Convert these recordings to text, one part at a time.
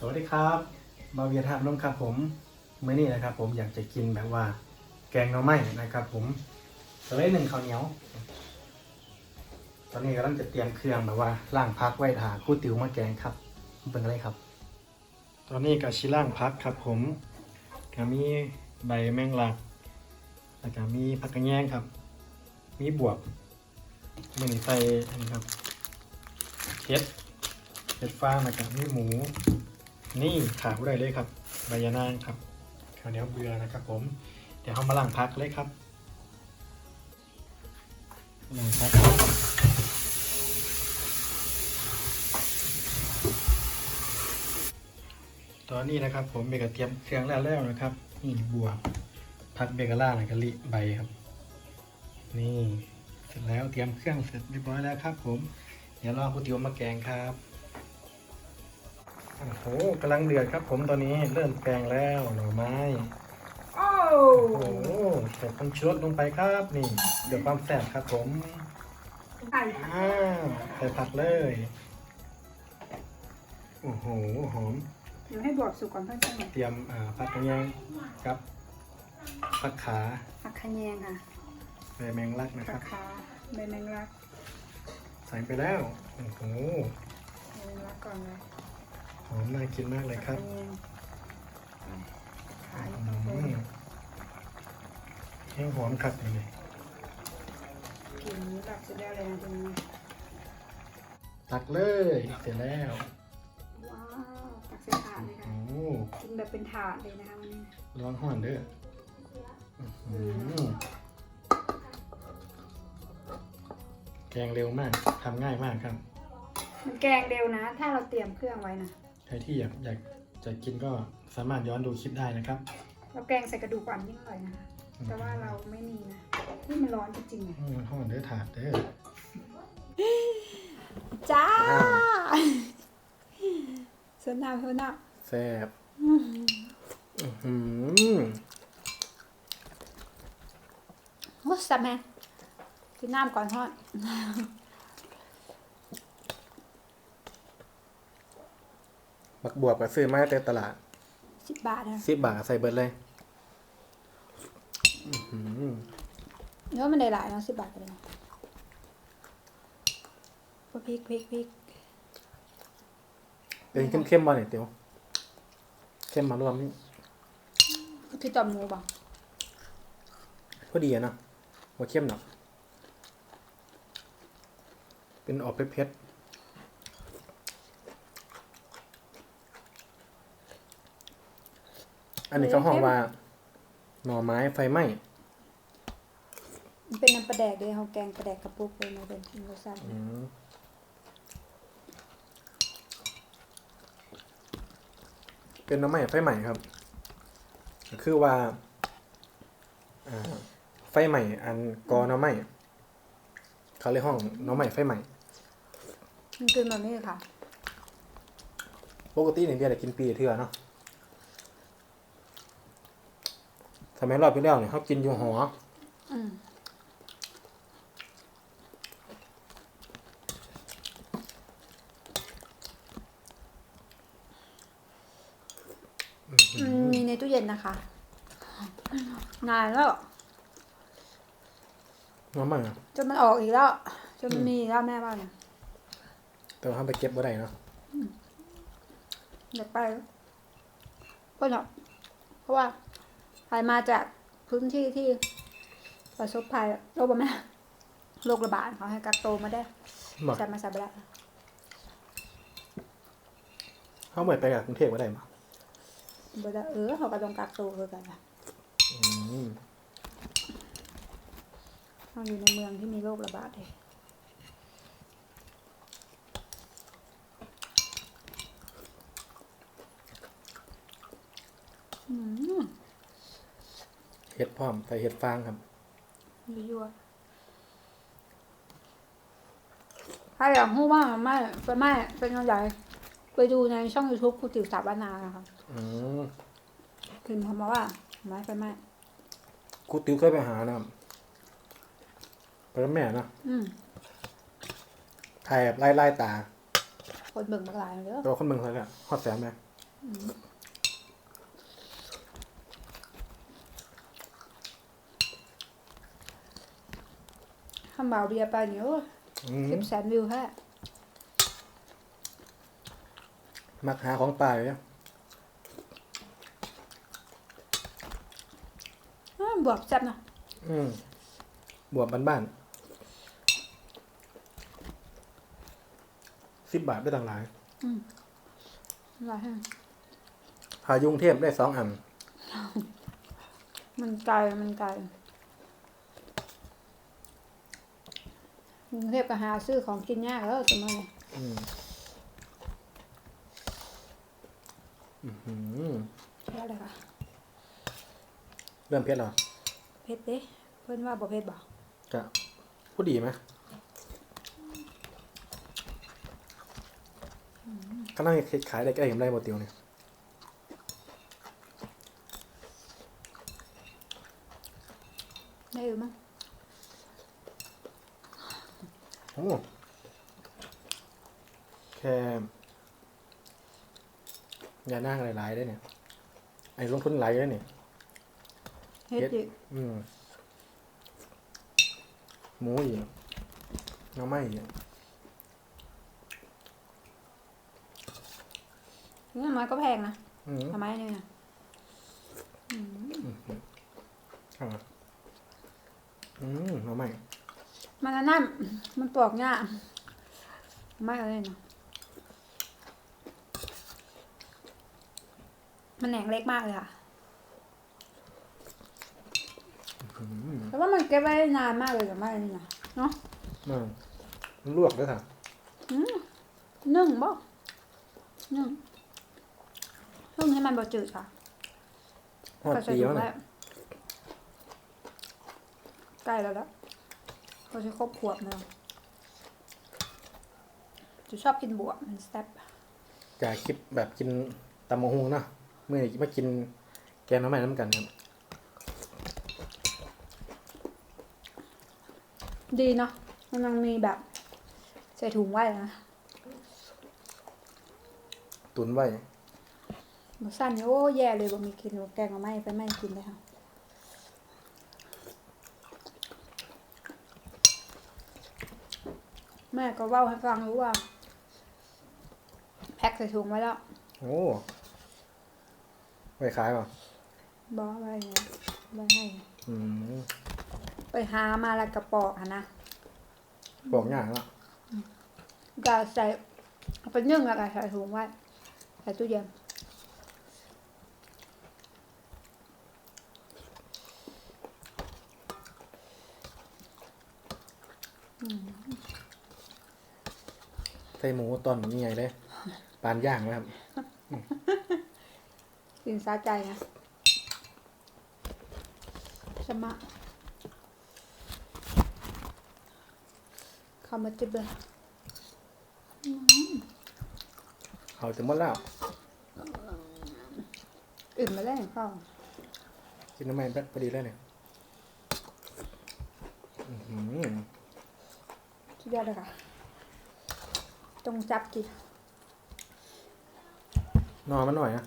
สวัสดีครับบาเวียทาบนมครับผมเมื่อนี้นะครับ ผมอยากจะกินแบบว่า แกงหน่อไม้นะครับ ผมสไลด์หนึ่งข้าวเหนียว ตอนนี้กำลังจะเตรียมเครื่องแบบว่าล่างพักไว้ถาคู่ติ๋วมาแกงครับเป็นอะไรครับ ตอนนี้ก็ชิล่างพักครับ ผมก็มีใบแมงลักแล้วก็มีผักกระแยงครับ มีบวบมันใส่อันนี้ครับเห็ดเห็ดฟางแล้วก็มีหมู นี่ขาดได้เลยครับใบยะนางครับข้าวเหนียวเบื่อนะครับผม เดี๋ยวเขามาล้างพักเลยครับล้างพักครับตอนนี้นะครับผมเบกเตรียมเครื่องแล้วแล้วนะครับ นี่บัวผักเบกล่าหนังกะลิใบครับ นี่เสร็จแล้วเตรียมเครื่องเสร็จเรียบร้อยแล้วครับ ผม เดี๋ยวรอผู้ติวมาแกงครับ โอ้โหกำลังเดือดครับ ผมตอนนี้เริ่มแกงแล้วหน่อไม้โอ้โอ้โหใส่ผงชูรสลงไปครับนี่เดี๋ยวความแซ่บครับผมไก่อ่าใส่ผักเลยโอ้โหหอมเดี๋ยวให้บวบสุกก่อนเพื่อนๆหน่อยเตรียมอ่าผักกระเทียมกับผักขาผักขะแยงค่ะใบแมงลักนะคผัรักบ ขาใบแมงลักใส่ไปแล้วโอ้โหใบแมงลักก่อนเลย หอมน่ากินมากเลยครับผักขะแยงขายอืมแห้งหอมคักเลยกินนี้แบบสุดยอดเลยนะตรงนี้ตักเลยเสร็จแล้ว ว้าวตักใส่ถาดเลยค่ะโอ้โหกินแบบเป็นถาดเลยนะคะวันนี้ร้อนห่อนเด้ออื้อหือแกงเร็วมากทำง่ายมากครับ มันแกงเร็วนะ ถ้าเราเตรียมเครื่องไว้นะ ใครที่อยากอยากจะกินก็สามารถย้อนดูคลิปได้นะครับ เราแกงใส่กระดูกอ่อนยิ่งอร่อยนะคะแต่ว่าเราไม่มีนะนี่มันร้อนจริงๆอะอืมห่อนเด้อถาดเด้อจ้าอ้าวเส้นน้ำเส้นน้แซ่บอื้อหือำมุสแมนกินน้ำก่อนทอด บักบวบกับซื้อมาแต่ตลาดสิบบาทนะสิบบาทใส่เบิดเลยอื้อหือเนื้อมันได้หลายเนาะสิบบาทก็ได้นะพวกพริกพริกพริกเป็นเข้มๆมาเนี่ยเตียวเข้มมารวมนี่คือต่อมหมูบ่พอดีอะเนาะว่าเข้มหนักเป็นออกเผ็ดๆ อันนี้เขาห้องว่า หน่อไม้ไฟไหม้มันเป็นน้ำปลาแดกเลยเขาแกงปลาแดกกระปุกเลยมาเป็นรสชาติอืมเป็นหน้ำไหม้ไฟใหม่ครับ ก็คือว่าอ่าไฟใหม่ อันกอหน้ำไหม้เขาเรียกห้องหน้ำไหม้ไฟใหม่ มันคือแบบนี้ค่ะ ปกติเนี่ยเบียร์ได้กินปีละเทื่อเนาะ สมัยรอบที่แล้วเนี่ยเขากินอยู่หออืมมันมีในตู้เย็นนะคะ นานแล้วน้ำใหม่อะจนมันออกอีกแล้วจนมันมีอีกแล้วแม่ว่าเนี่ยแต่ว่าเขาไปเก็บบ่ได้เนาะเดี๋ยวไปก็เนาะเพราะว่า ไปมาจากพื้นที่ที่ประสบภัยโรคระบาดโรคระบาดเขาให้กักตัวมาได้บอกใส่มาใส่ไปแล้วเขาเหมือนไปกับกรุงเทพบ่ได้มาบ่ได้เออเขาก็ต้องกักตัวคือกันนะอืม เขาอยู่ในเมืองที่มีโรคระบาดเลยอืม เห็ดพร้อมใส่เห็ดฟางครับยั่วๆถ้าอยากรู้ว่ามันไม่เป็นไม่เป็นยังไงไปดูในช่อง YouTube ครูติ๋วสาบานานะคะอืมพิมพ์คำมาว่าไม่เป็นไม่ครูติ๋วเคยไปหานะครับไปกับแม่นะอืมถ่ายแบบไล่ไล่ตา คนเบิ่งมากหลายเด้อ แต่ว่าคนเมืองเขาเนี่ยฮอดแสนไหม อ คำบ่าวเบียร์ไปเนี่ยโอ้ยอืมสิบแสนวิวแค่มักหาของป่าอยู่เนี่ยอ้าวบวกแซ่บเนาะอืมบวบบ้านๆสิบบาทได้ต่างหลายอะไรฮะพายุงเทพได้สองอัน มันไกลมันไกล กรุงเทพก็หาซื้อของกินยากแล้วสมัยนี้อืมอื้อหือแค่เลยค่ะเริ่มเพชรเหรอเพชรเด้เพื่อนว่าบ่เพชรบอกจะพูดดีไหมก็นั่งขายได้ใกล้เห็นได้หมดเตียวเนี่ยได้หรือมั้ง โอ้แค่อย่านั่งหลายๆได้เนี่ย ไอ้ลงทุนหลายได้เนี่ยเฮ็ดอีกอืมหมูอีกน้ำไม่อีกนี่มันก็แพงนะอืมทำไมเนี่ยนะอ่าอืมน้ำไม่ มันอันนั่นมันปลอกง่ายไม่อะไรนะมันแหนงเล็กมากเลยค่ะอืมแต่ว่ามันเก็บไว้ได้นานมากเลยกับไม่นี่นะเนาะอ่ามันลวกด้วยค่ะอืมนึ่งบ่นึ่งนึ่งให้มันบ่จืดค่ะหอดก็ใส่ปีถุแล้วงนะแล้วใกล้แล้วแล้ว ก็จะครบขวบแล้วจะชอบกินบวบมันแซ่บจากคลิปแบบกินตำมะฮุงเนาะเมื่อกี้มากินแกงน้ำมันน้ำกันครับดีเนาะมันยังมีแบบ ใส่ถุงไว้นะตุนไว้หมูสั้นโอ้แย่เลยบ่มีกินบ่แกงเอาไม่ไปไม่กินเลยค่ะ แม่ก็เว้าให้ฟังรู้ว่า แพ็คใส่ถุงไว้แล้วโอ้ไว้ขายป่ะบอกไว้ไงไว้ให้อืมไปหามาแล้วกระปอกอะนะบอกง่ายละก็ใส่เอาไปนึ่งแล้วก็ใส่ถุงไว้ใส่ตู้เย็น ใส่หมูตอนนี้ไงเลยปานย่างนะครับกินสาใจนะสมะเข้ามาจิบเลยเอาถึงหมดแล้วอื่นมาแล้วข้าวกินน้ำมันพอดีเลยเนี่ยอื้อหือสุดยอดเลยค่ะ ต้องจับกินนอนมันหน่อยนะ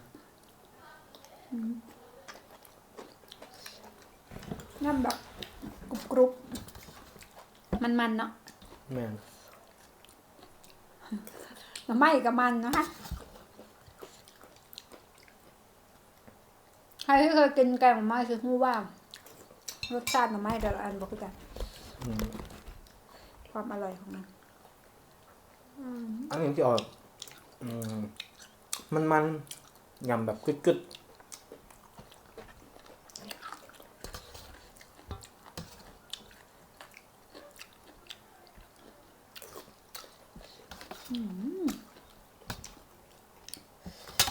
น้ำแบบกรุบกรุบมันมันๆเนาะแม่นหน่อไม้กับมันนะคะใครที่เคยกินแกงหน่อไม้คือรู้ว่ารสชาติหน่อไม้แต่ละอันบอกกันอืมความอร่อยของมัน อันนี้ที่ออกอืมมันมันยำแบบกึดกึด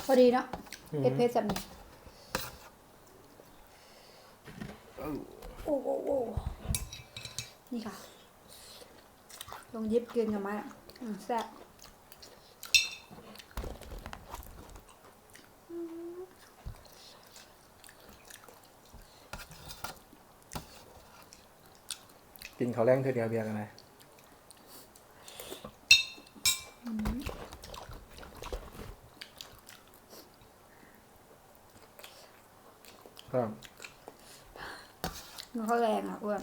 พอดีเนาะอืมเผ็ดเผ็ดแบบนี้โอ้โอ้โอ้นี่ค่ะ ลองยิบกินกับไม้อะอืม แซ่บกินเขาแรงเธอเดียวเบียร์กันไหมครับเขาแรงอะอ้วน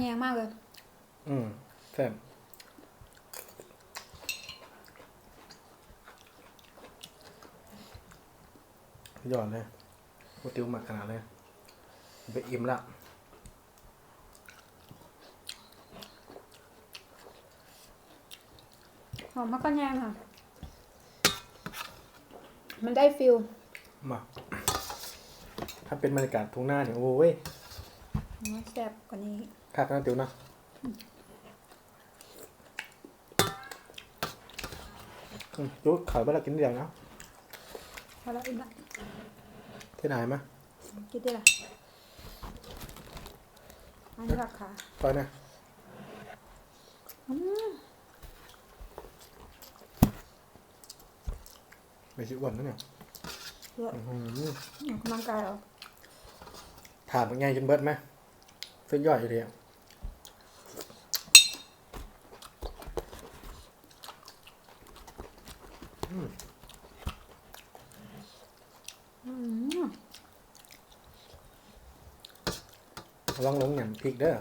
แยงมากเลย อืมแซ่บยอดเลยก๋วยเตี๋ยวหมักขนาดเลย ไปอิ่มละหอมผักกระแยงค่ะ มันได้ฟิลมา ถ้าเป็นบรรยากาศทุ่งหน้าเนี่ยโอ้ยมันแซ่บกว่านี้ คักนะติ๋วนะอืมจุดขายไปแล้วกินเดียวนะพอแล้วอิ่มละที่ไหนมากินได้ละอันนี้ราคาไปนะไม่ใช่อ้วนนะเนี่ยเยอะอื้อหือออกกำลังกายเหรอถามเป็นไงกินเบิร์ดไหมสุดยอดอยู่ดีอะอืม อืม ระวังลงอย่างพริกเด้อ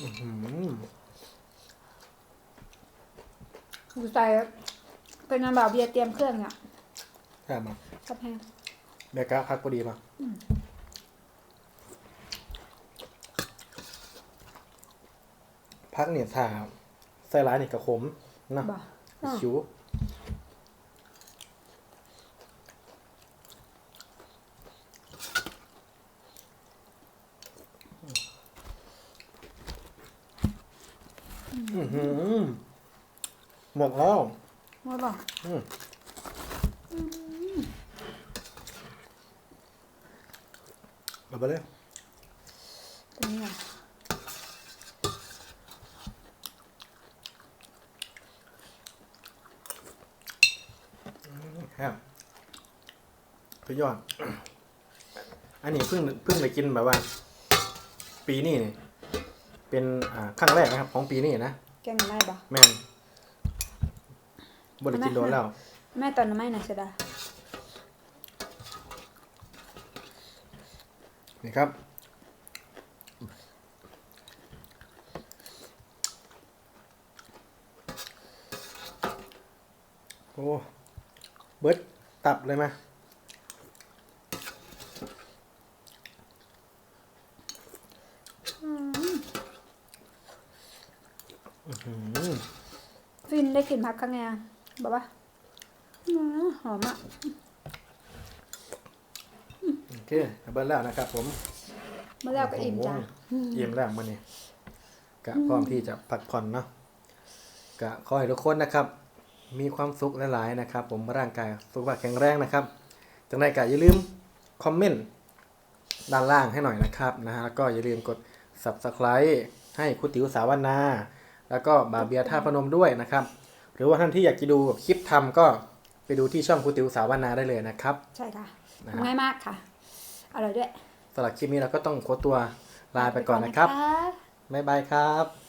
อื้อหือดูใจเป็นงานบ่าวเบียร์เตรียมเครื่องเนี่ยแซ่บมากับแพงเบกาพักพอดีมาพักเนี่ยถ้าใส่ร้ายนี่กระขมนะบ่ อะ ชิวอื้อหือหมดแล้ว หมดบ่ อืม เอาไปเลยตัวนี้อะครับสุดยอด อันนี้เพิ่งเพิ่งได้กินแบบว่า ปีนี้เนี่ยเป็นอ่าครั้งแรกนะครับ ของปีนี้นะแกงหน่อไม้บ่แมนบริกินโดนแล้ว แม่ตอนหน่อไม้น่ะเสียดาย นี่ครับ โอ้เบิดตับเลยไหมอื้อหือฟินได้กลิ่นผักข้างในบอกว่าอืมหอมอะ โอเคเบิดแล้วนะครับ ผมเมื่อแล้วก็อิ่มจ้าโอ้โหอิ่มแล้วมันนี่กะพร้อมที่จะพักผ่อนเนาะกะขอให้ทุกคนนะครับ มีความสุขหลายๆนะครับ ผมร่างกายสุขภาพแข็งแรงนะครับจังไรกะอย่าลืมคอมเมนต์ด้านล่างให้หน่อยนะครับนะฮะแล้วก็อย่าลืมกด subscribe ให้คุติวสาวนา แล้วก็บาเบียท่าพนมด้วยนะครับ หรือว่าท่านที่อยากจะดูคลิปทำก็ไปดูที่ช่องคุติวสาวนาได้เลยนะครับ ใช่ค่ะ นะฮะง่ายมากค่ะ อร่อยด้วยสำหรับคลิปนี้เราก็ต้องขอตัวลาไปก่อนนะครับบ๊ายบายครับ